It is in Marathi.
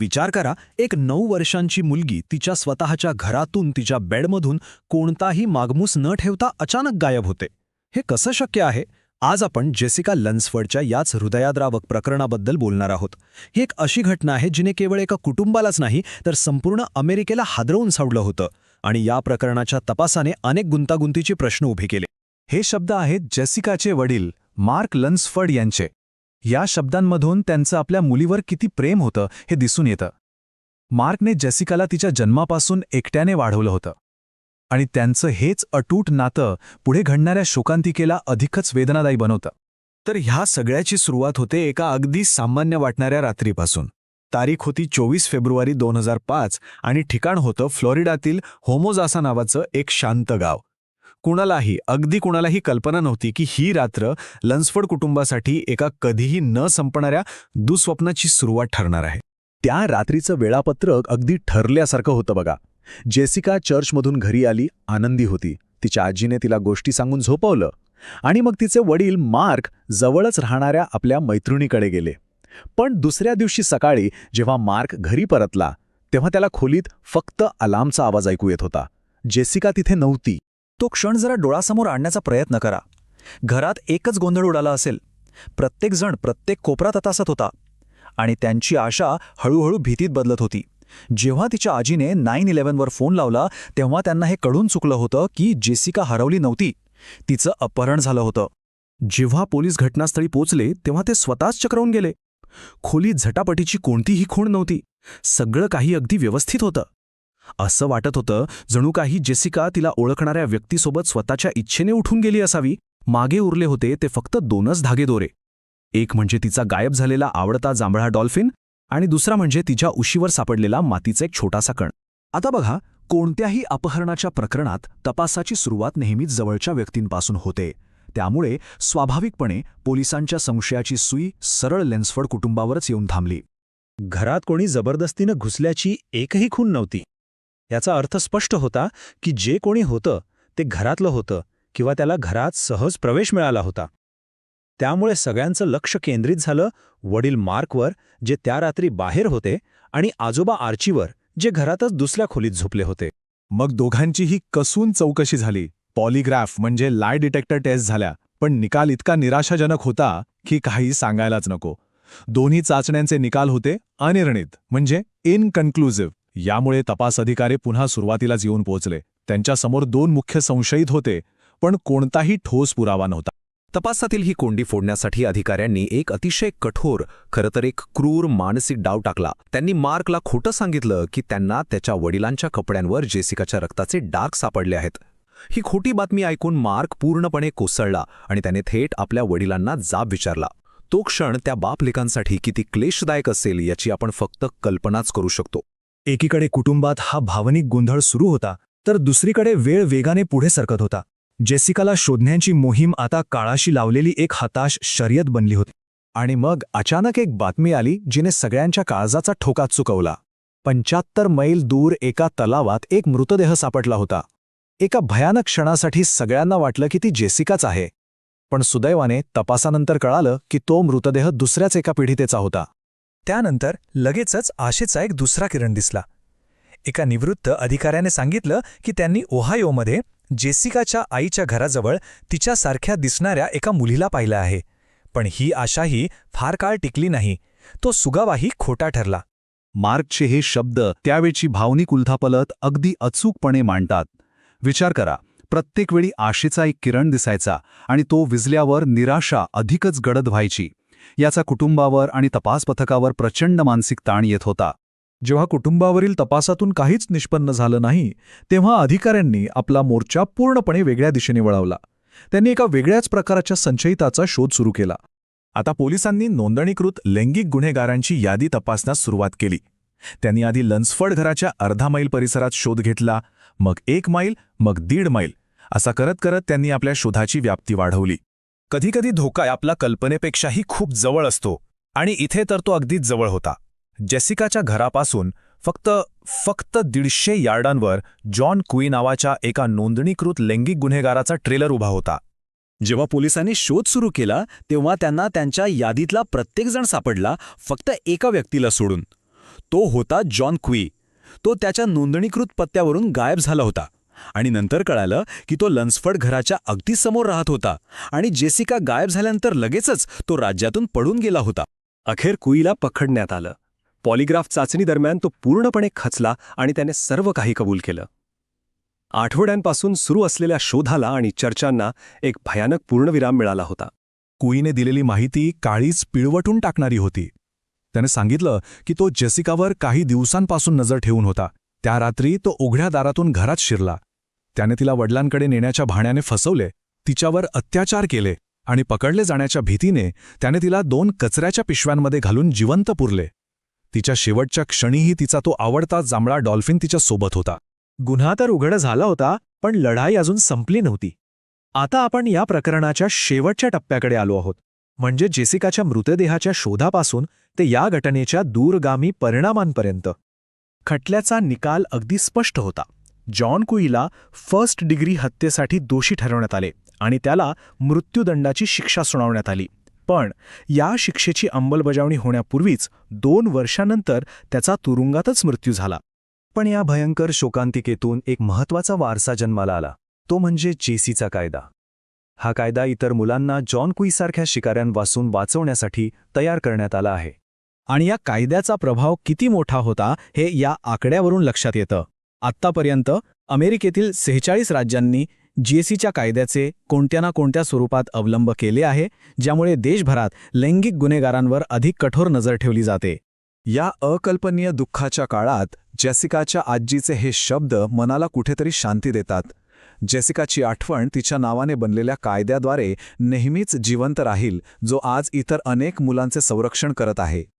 विचार करा एक नऊ वर्षांची मुलगी तिच्या स्वतःच्या घरातून तिच्या बेडमधून कोणताही मागमूस न ठेवता अचानक गायब होते. हे कसं शक्य आहे? आज आपण जेसिका लन्सफर्डच्या याच हृदयाद्रावक प्रकरणाबद्दल बोलणार आहोत. ही एक अशी घटना आहे जिने केवळ एका कुटुंबालाच नाही तर संपूर्ण अमेरिकेला हादरवून सावलं होतं आणि या प्रकरणाच्या तपासाने अनेक गुंतागुंतीचे प्रश्न उभे केले. हे शब्द आहेत जेसिकाचे वडील मार्क लन्सफर्ड यांचे. या शब्दांमधून त्यांचं आपल्या मुलीवर किती प्रेम होतं हे दिसून येतं. मार्कने जेसिकाला तिच्या जन्मापासून एकट्याने वाढवलं होतं. आणि त्यांचं हेच अटूट नातं पुढे घडणाऱ्या शोकांतिकेला अधिकच वेदनादायी बनवतं. तर ह्या सगळ्याची सुरुवात होते एका अगदी सामान्य वाटणाऱ्या रात्रीपासून. तारीख होती चोवीस फेब्रुवारी दोन हजार पाच आणि ठिकाण होतं फ्लोरिडातील होमोजासा नावाचं एक शांत गाव. कुणालाही अगदी कुणालाही कल्पना नव्हती की ही रात्र लन्सफर्ड कुटुंबासाठी एका कधीही न संपणाऱ्या दुःस्वप्नाची सुरुवात ठरणार आहे. त्या रात्रीचं वेळापत्रक अगदी ठरल्यासारखं होतं बघा. जेसिका चर्चमधून घरी आली आनंदी होती. तिच्या आजीने तिला गोष्टी सांगून झोपवलं आणि मग तिचे वडील मार्क जवळच राहणाऱ्या आपल्या मैत्रिणीकडे गेले. पण दुसऱ्या दिवशी सकाळी जेव्हा मार्क घरी परतला तेव्हा त्याला खोलीत फक्त अलार्मचा आवाज ऐकू येत होता. जेसिका तिथे नव्हती. तो क्षण जरा डोळासमोर आणण्याचा प्रयत्न करा. घरात एकच गोंधळ उडाला असेल. प्रत्येकजण प्रत्येक कोपरा ततासत होता आणि त्यांची आशा हळूहळू भीतीत बदलत होती. जेव्हा तिच्या आजीने नाईन इलेव्हनवर फोन लावला तेव्हा त्यांना हे कळून चुकलं होतं की जेसिका हरवली नव्हती. तिचं अपहरण झालं होतं. जेव्हा पोलीस घटनास्थळी पोचले तेव्हा ते स्वतःच चक्रवून गेले. खोलीत झटापटीची कोणतीही खूण नव्हती. सगळं काही अगदी व्यवस्थित होतं. असं वाटत होतं जणू काही जेसिका तिला ओळखणाऱ्या व्यक्तीसोबत स्वतःच्या इच्छेने उठून गेली असावी. मागे उरले होते ते फक्त दोनच धागेदोरे एक म्हणजे तिचा गायब झालेला आवडता जांभळा डॉल्फिन आणि दुसरा म्हणजे तिच्या उशीवर सापडलेला मातीचा एक छोटासा कण. आता बघा कोणत्याही अपहरणाच्या प्रकरणात तपासाची सुरुवात नेहमीच जवळच्या व्यक्तींपासून होते. त्यामुळे स्वाभाविकपणे पोलिसांच्या संशयाची सुई सरळ लेन्सफर्ड कुटुंबावरच येऊन थांबली. घरात कोणी जबरदस्तीनं घुसल्याची एकही खून नव्हती. याचा अर्थ स्पष्ट होता की जे कोणी होतं ते घरातलं होतं किंवा त्याला घरात सहज प्रवेश मिळाला होता. त्यामुळे सगळ्यांचं लक्ष केंद्रित झालं वडील मार्कवर जे त्या रात्री बाहेर होते आणि आजोबा आर्चीवर जे घरातच दुसऱ्या खोलीत झोपले होते. मग दोघांचीही कसून चौकशी झाली. पॉलिग्राफ म्हणजे लाय डिटेक्टर टेस्ट झाल्या पण निकाल इतका निराशाजनक होता की काही सांगायलाच नको. दोन्ही चाचण्यांचे निकाल होते अनिर्णित म्हणजे इनकन्क्लुझिव्ह यामुळे तपास अधिकारी पुन्हा सुरुवातीलाच येऊन पोहोचले. त्यांच्यासमोर दोन मुख्य संशयित होते पण कोणताही ठोस पुरावा नव्हता. तपासातील ही कोंडी फोडण्यासाठी अधिकाऱ्यांनी एक अतिशय कठोर खरंतर एक क्रूर मानसिक डाव टाकला. त्यांनी मार्कला खोटं सांगितलं की त्यांना त्याच्या वडिलांच्या कपड्यांवर जेसिकाच्या रक्ताचे डाग सापडले आहेत. ही खोटी बातमी ऐकून मार्क पूर्णपणे कोसळला आणि त्याने थेट आपल्या वडिलांना जाब विचारला. तो क्षण त्या बापलेकांसाठी किती क्लेशदायक असेल याची आपण फक्त कल्पनाच करू शकतो. एकीकडे कुटुंबात हा भावनिक गोंधळ सुरू होता तर दुसरीकडे वेळ वेगाने पुढे सरकत होता. जेसिकाला शोधण्याची मोहीम आता काळाशी लावलेली एक हताश शर्यत बनली होती. आणि मग अचानक एक बातमी आली जिने सगळ्यांच्या काळजाचा ठोका चुकवला. पंच्याहत्तर मैल दूर एका तलावात एक मृतदेह सापडला होता. एका भयानक क्षणासाठी सगळ्यांना वाटलं की ती जेसिकाच आहे. पण सुदैवाने तपासानंतर कळालं की तो मृतदेह दुसऱ्याच एका पिढीतेचा होता. त्यानंतर लगेचच आशेचा एक दुसरा किरण दिसला. एका निवृत्त अधिकाऱ्याने सांगितलं की त्यांनी ओहायोमध्ये जेसिकाच्या आईच्या घराजवळ तिच्यासारख्या दिसणाऱ्या एका मुलीला पाहिलं आहे. पण ही आशाही फार काळ टिकली नाही. तो सुगावाही खोटा ठरला. मार्कचे हे शब्द त्यावेळची भावनिक उलथापलत अगदी अचूकपणे मांडतात. विचार करा प्रत्येक वेळी आशेचा एक किरण दिसायचा आणि तो विजल्यावर निराशा अधिकच गडद व्हायची. याचा कुटुंबावर आणि तपास पथकावर प्रचंड मानसिक ताण येत होता. जेव्हा कुटुंबावरील तपासातून काहीच निष्पन्न झालं नाही तेव्हा अधिकाऱ्यांनी आपला मोर्चा पूर्णपणे वेगळ्या दिशेने वळवला. त्यांनी एका वेगळ्याच प्रकाराच्या संचयिताचा शोध सुरू केला. आता पोलिसांनी नोंदणीकृत लैंगिक गुन्हेगारांची यादी तपासण्यास सुरुवात केली. त्यांनी आधी लन्सफर्ड घराच्या अर्धा मैल परिसरात शोध घेतला मग एक मैल मग दीड मैल असा करत करत त्यांनी आपल्या शोधाची व्याप्ती वाढवली. कधीकधी धोका आपला कल्पनेपेक्षाही खूप जवळ असतो आणि इथे तर तो अगदीच जवळ होता. जेसिकाच्या घरापासून फक्त फक्त दीडशे यार्डांवर जॉन कुई नावाच्या एका नोंदणीकृत लैंगिक गुन्हेगाराचा ट्रेलर उभा होता. जेव्हा पोलिसांनी शोध सुरू केला तेव्हा त्यांना त्यांच्या यादीतला प्रत्येकजण सापडला फक्त एका व्यक्तीला सोडून. तो होता जॉन क्वी. तो त्याच्या नोंदणीकृत पत्त्यावरून गायब झाला होता. आणि नंतर कळालं की तो लन्सफर्ड घराच्या अगदी समोर राहत होता आणि जेसिका गायब झाल्यानंतर लगेचच तो राज्यातून पडून गेला होता. अखेर कुईला पकडण्यात आलं. पॉलिग्राफ चाचणी दरम्यान तो पूर्णपणे खचला आणि त्याने सर्व काही कबूल केलं. आठवड्यांपासून सुरू असलेल्या शोधाला आणि चर्चांना एक भयानक पूर्णविराम मिळाला होता. कुईने दिलेली माहिती काळीच पिळवटून टाकणारी होती. त्याने सांगितलं की तो जेसिकावर काही दिवसांपासून नजर ठेवून होता. त्या रात्री तो उघड्या दारातून घरात शिरला. त्याने तिला वडिलांकडे नेण्याच्या भाण्याने फसवले तिच्यावर अत्याचार केले आणि पकडले जाण्याच्या भीतीने त्याने तिला दोन कचऱ्याच्या पिशव्यांमध्ये घालून जिवंत पुरले. तिच्या शेवटच्या क्षणीही तिचा तो आवडता जांभळा डॉल्फिन तिच्या सोबत होता. गुन्हा तर उघड झाला होता पण लढाई अजून संपली नव्हती. आता आपण या प्रकरणाच्या शेवटच्या टप्प्याकडे आलो आहोत. म्हणजे जेसिकाच्या मृतदेहाच्या शोधापासून ते या घटनेच्या दूरगामी परिणामांपर्यंत. खटल्याचा निकाल अगदी स्पष्ट होता. जॉन कुईला फर्स्ट डिग्री हत्येसाठी दोषी ठरवण्यात आले आणि त्याला मृत्यूदंडाची शिक्षा सुनावण्यात आली. पण या शिक्षेची अंमलबजावणी होण्यापूर्वीच दोन वर्षानंतर त्याचा तुरुंगातच मृत्यू झाला. पण या भयंकर शोकांतिकेतून एक महत्त्वाचा वारसा जन्माला आला. तो म्हणजे जेसीचा कायदा. हा कायदा इतर मुलांना जॉन कुईसारख्या शिकाऱ्यांपासून वाचवण्यासाठी तयार करण्यात आला आहे. आणि या कायद्याचा प्रभाव किती मोठा होता हे या आकड्यावरून लक्षात येतं. आत्तापर्यंत अमेरिकेतील सेहेचाळीस राज्यांनी जीएससीच्या कायद्याचे कोणत्या ना कोणत्या स्वरूपात अवलंब केले आहे ज्यामुळे देशभरात लैंगिक गुन्हेगारांवर अधिक कठोर नजर ठेवली जाते. या अकल्पनीय दुःखाच्या काळात जेसिकाच्या आजीचे हे शब्द मनाला कुठेतरी शांती देतात. जेसिकाची आठवण तिच्या नावाने बनलेल्या कायद्याद्वारे नेहमीच जिवंत राहील जो आज इतर अनेक मुलांचे संरक्षण करत आहे.